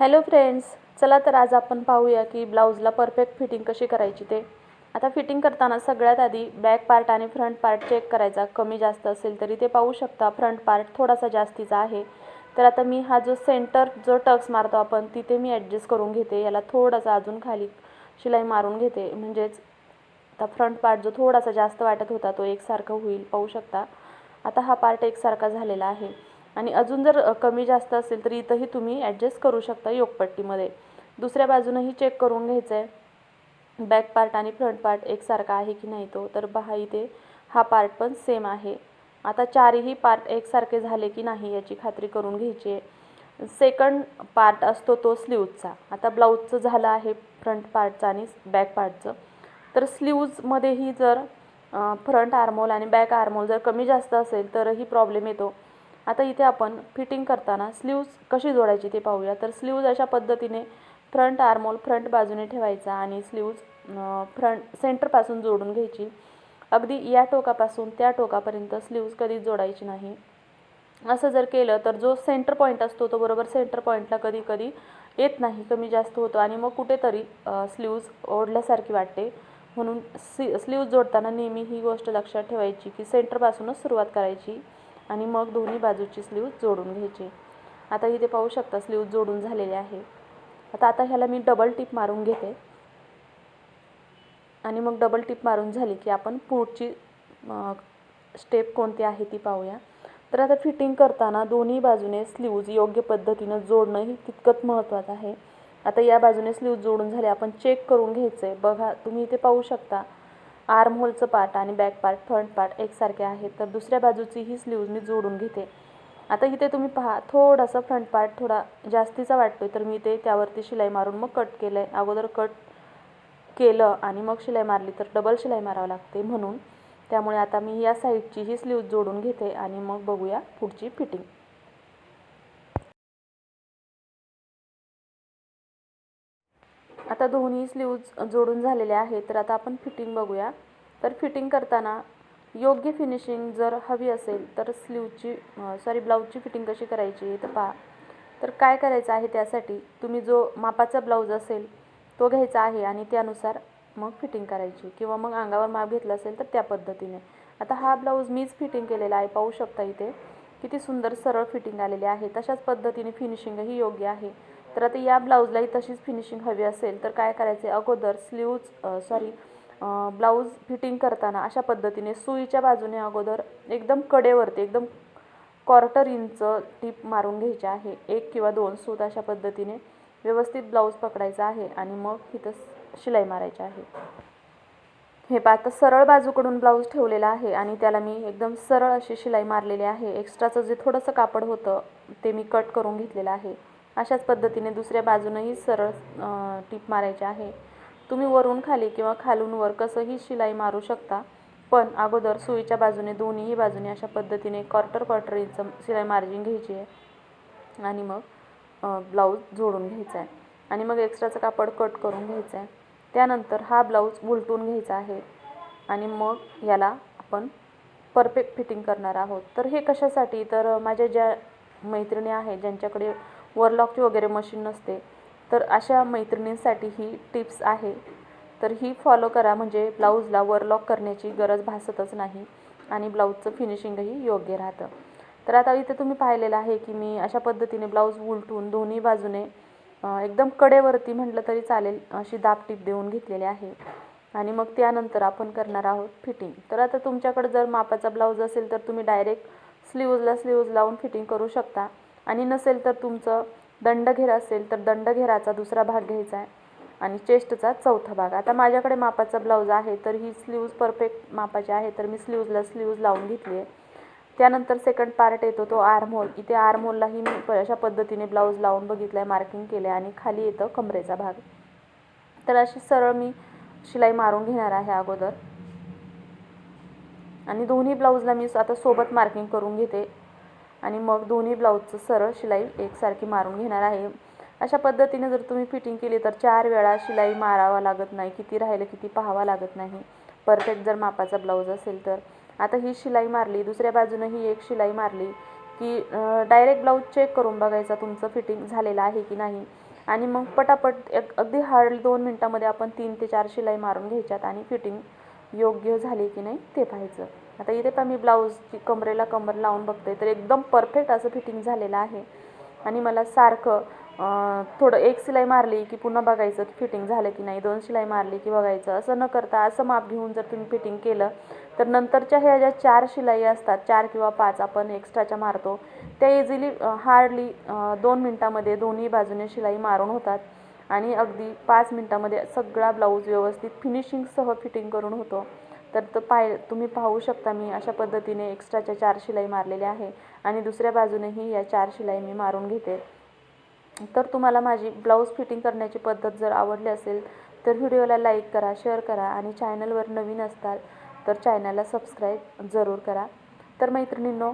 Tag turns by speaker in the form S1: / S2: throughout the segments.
S1: Hello friends चला तर आज आपण पाहूया की ब्लाऊजला परफेक्ट फिटिंग कशी करायची ते. आता फिटिंग करताना सगळ्यात आधी बॅक पार्ट आणि फ्रंट पार्ट चेक करायचा. कमी जास्त असेल तरी ते पाहू शकता. फ्रंट पार्ट थोडासा जास्तीचा आहे. तर आता मी हा जो सेंटर जो टक्स मारतो आपण तिथे मी ॲडजस्ट करून घेते. याला थोडासा अजून खाली शिलाई मारून घेते. म्हणजेच आता फ्रंट पार्ट जो थोडासा जास्त वाटत होता तो एकसारखा होईल. पाहू शकता. आता हा पार्ट एकसारखा झालेला आहे. आणि अजून जर कमी जास्त असेल तर इथंही तुम्ही ॲडजस्ट करू शकता योगपट्टीमध्ये. दुसऱ्या बाजूनंही चेक करून घ्यायचं आहे बॅक पार्ट आणि फ्रंट पार्ट एकसारखा आहे की नाही तो तर पहा इथे हा पार्ट पण सेम आहे. आता चारही पार्ट एकसारखे झाले की नाही याची खात्री करून घ्यायची आहे. सेकंड पार्ट असतो तो स्लीवचा आता ब्लाऊजचं झालं आहे फ्रंट पार्टचं आणि बॅक पार्टचं तर स्लीव्जमध्येही जर फ्रंट आर्मोल आणि बॅक आर्मोल जर कमी जास्त असेल तरही प्रॉब्लेम येतो. आता इथे आपण फिटिंग करताना स्लीव्ज कशी जोडायची ते पाहूया. तर स्लीव्ज अशा पद्धतीने फ्रंट आर्मोल फ्रंट बाजूने ठेवायचा आणि स्लीव्ज फ्रंट सेंटरपासून जोडून घ्यायची. अगदी या टोकापासून त्या टोकापर्यंत स्लीव्ज कधीच जोडायची नाही. असं जर केलं तर जो सेंटर पॉईंट असतो तो बरोबर सेंटर पॉईंटला कधी कधी येत नाही कमी जास्त होतो आणि मग कुठेतरी स्लीव्ज ओढल्यासारखी वाटते. म्हणून सी स्लीव्ज जोडताना नेहमी ही गोष्ट लक्षात ठेवायची की सेंटरपासूनच सुरुवात करायची. आणि मग दोन्ही बाजूची स्लीव्ज जोडून घ्यायची. आता इथे पाहू शकता स्लीव्ज जोडून झालेले आहे. आता आता ह्याला मी डबल टिप मारून घेते. आणि मग डबल टिप मारून झाली की आपण पुढची स्टेप कोणती आहे ती पाहूया. तर आता फिटिंग करताना दोन्ही बाजूने स्लीव्ज योग्य पद्धतीनं जोडणं ही तितकंच महत्त्वाचं आहे. आता या बाजूने स्लीव्ज जोडून झाले आपण चेक करून घ्यायचं आहे बघा तुम्ही इथे पाहू शकता. आर्म होलचं पार्ट आणि बॅक पार्ट फ्रंट पार्ट एकसारखे आहेत. तर दुसऱ्या बाजूची ही स्लीव्ज मी जोडून घेते. आता इथे तुम्ही पहा थोडासा फ्रंट पार्ट थोडा जास्तीचा वाटतोय तर मी ते त्यावरती शिलाई मारून मग कट केलं आहे अगोदर कट केलं आणि मग शिलाई मारली तर डबल शिलाई मारावं लागते म्हणून. त्यामुळे आता मी या साईडची ही स्लीव जोडून घेते आणि मग बघूया पुढची फिटिंग आता दोन्ही स्लीव्ज जोडून झालेले आहेत तर आता आपण फिटिंग बघूया. तर फिटिंग करताना योग्य फिनिशिंग जर हवी असेल तर स्लीवची सॉरी ब्लाऊजची फिटिंग कशी करायची तर पहा. तर काय करायचं आहे त्यासाठी? तुम्ही जो मापाचा ब्लाऊज असेल तो घ्यायचा आहे आणि त्यानुसार मग फिटिंग करायची किंवा मग अंगावर माप घेतला असेल तर त्या पद्धतीने. आता हा ब्लाऊज मीच फिटिंग केलेला आहे पाहू शकता इथे. किती सुंदर सरळ फिटिंग आलेली आहे. तशाच पद्धतीने फिनिशिंगही योग्य आहे. तर आता या ब्लाऊजलाही तशीच फिनिशिंग हवी असेल तर काय करायचे अगोदर स्लीव्ज सॉरी ब्लाऊज फिटिंग करताना अशा पद्धतीने सुईच्या बाजूने अगोदर एकदम कडेवरती एकदम क्वार्टर इंच टीप मारून घ्यायची आहे. एक किंवा दोन सूत अशा पद्धतीने व्यवस्थित ब्लाऊज पकडायचा आहे आणि मग इथं शिलाई मारायची आहे. हे पा आता सरळ बाजूकडून ब्लाऊज ठेवलेला आहे आणि त्याला मी एकदम सरळ अशी शिलाई मारलेली आहे. एक्स्ट्राचं जे थोडंसं कापड होतं ते मी कट करून घेतलेलं आहे. अशाच पद्धतीने दुसऱ्या बाजूनही सरळ टीप मारायची आहे. तुम्ही वरून खाली किंवा खालून वर कसंही शिलाई मारू शकता पण अगोदर सुईच्या बाजूने दोन्हीही बाजूने अशा पद्धतीने क्वार्टर क्वार्टर इंच शिलाई मार्जिन घ्यायची आहे. आणि मग ब्लाऊज जोडून घ्यायचा आहे. आणि मग एक्स्ट्राचं कापड कट करून घ्यायचं आहे. त्यानंतर हा ब्लाऊज उलटून घ्यायचा आहे. आणि मग याला आपण परफेक्ट फिटिंग करणार आहोत. तर हे कशासाठी? तर माझ्या ज्या मैत्रिणी आहेत ज्यांच्याकडे वरलॉकची वगैरे मशीन नसते तर अशा मैत्रिणींसाठी ही टिप्स आहे. तर ही फॉलो करा म्हणजे ब्लाऊजला वरलॉक करण्याची गरज भासतच नाही आणि ब्लाऊजचं फिनिशिंगही योग्य राहतं. तर आता इथे तुम्ही पाहिलेलं आहे की मी अशा पद्धतीने ब्लाऊज उलटून दोन्ही बाजूने एकदम कडेवरती म्हटलं तरी चालेल अशी दाब टीप देऊन घेतलेली आहे. आणि मग त्यानंतर आपण करणार आहोत फिटिंग तर आता तुमच्याकडे जर मापाचा ब्लाऊज असेल तर तुम्ही डायरेक्ट स्लीव्जला स्लीव्ज लावून फिटिंग करू शकता. आणि नसेल तर तुमचं दंडघेर असेल तर दंडघेराचा दुसरा भाग घ्यायचा आहे. आणि चेस्टचा चौथा भाग. आता माझ्याकडे मापाचा ब्लाऊज आहे तर ही स्लीव्ज परफेक्ट मापाची आहे तर मी स्लीव्जला स्लीव्ज लावून घेतली आहे. त्यानंतर सेकंड पार्ट येतो तो आर्महोल इथे आर्महोललाही मी अशा पद्धतीने ब्लाऊज लावून बघितलं आहे मार्किंग केलं आहे आणि खाली येतं कमरेचा भाग. तर अशी सरळ मी शिलाई मारून घेणार आहे अगोदर. आणि दोन्ही ब्लाऊजला मी आता सोबत मार्किंग करून घेते. आणि मग दोन्ही ब्लाऊजचं सरळ शिलाई एकसारखी मारून घेणार आहे. अशा पद्धतीने जर तुम्ही फिटिंग केली तर चार वेळा शिलाई मारावा लागत नाही. किती राहिलं किती पाहावा लागत नाही. परफेक्ट जर मापाचा ब्लाऊज असेल तर. आता ही शिलाई मारली दुसऱ्या बाजूनं ही एक शिलाई मारली की डायरेक्ट ब्लाऊज चेक करून बघायचा तुमचं फिटिंग झालेलं आहे की नाही. आणि मग पटापट एक अगदी हार्डली दोन मिनटामध्ये आपण तीन ते चार शिलाई मारून घ्यायच्यात आणि फिटिंग योग्य झाली की नाही ते पाहायचं. आता इथे पण मी ब्लाऊजची कमरेला कमर लावून बघते तर एकदम परफेक्ट असं फिटिंग झालेलं आहे. आणि मला सारखं थोडं एक शिलाई मारली की पुन्हा बघायचं की फिटिंग झालं की नाही दोन शिलाई मारली की बघायचं असं न करता असं माप घेऊन जर तुम्ही फिटिंग केलं तर नंतरच्या ह्या ज्या चार शिलाई असतात चार किंवा पाच आपण एक्स्ट्राच्या मारतो त्या इझिली हार्डली दोन मिनटामध्ये दोन्ही बाजूने शिलाई मारून होतात. आणि अगदी पाच मिनटामध्ये सगळा ब्लाऊज व्यवस्थित फिनिशिंगसह फिटिंग करून होतो. तर तो पाय तुम्ही पाहू शकता मी अशा पद्धतीने एक्स्ट्राच्या चार शिलाई मारलेल्या आहे आणि दुसऱ्या बाजूनेही या चार शिलाई मी मारून घेते. तर तुम्हाला माझी ब्लाऊज फिटिंग करण्याची पद्धत जर आवडली असेल तर व्हिडिओला लाईक करा शेअर करा आणि चॅनलवर नवीन असताल तर चॅनलला सबस्क्राईब जरूर करा. तर मैत्रिणींनो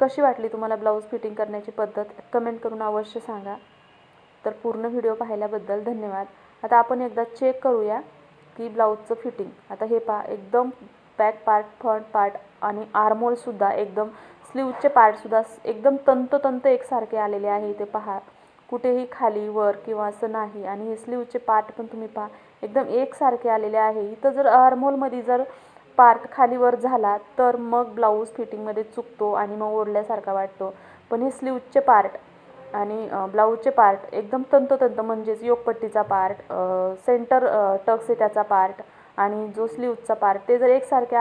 S1: कशी वाटली तुम्हाला ब्लाऊज फिटिंग करण्याची पद्धत? कमेंट करून अवश्य सांगा. तर पूर्ण व्हिडिओ पाहिल्याबद्दल धन्यवाद. आता आपण एकदा चेक करूया की ब्लाऊजचं फिटिंग आता हे पहा एकदम बॅक पार्ट फ्रंट पार्ट आणि आर्मोलसुद्धा एकदम स्लीवचे पार्टसुद्धा एकदम तंतोतंत एकसारखे आलेले आहे. इथे पहा कुठेही खाली वर किंवा असं नाही. आणि हे स्लीवचे पार्ट पण तुम्ही पहा एकदम एकसारखे आलेले आहे. इथं जर आर्मोलमध्ये जर पार्ट खाली वर झाला तर मग ब्लाऊज फिटिंगमध्ये चुकतो आणि मग ओढल्यासारखा वाटतो. पण हे स्लीवचे पार्ट आणि ब्लाऊजचे पार्ट एकदम तंतोतंत म्हणजेच योगपट्टीचा पार्ट सेंटर टक्स आहे त्याचा पार्ट आणि जो स्लीवचा पार्ट ते जर एकसारखे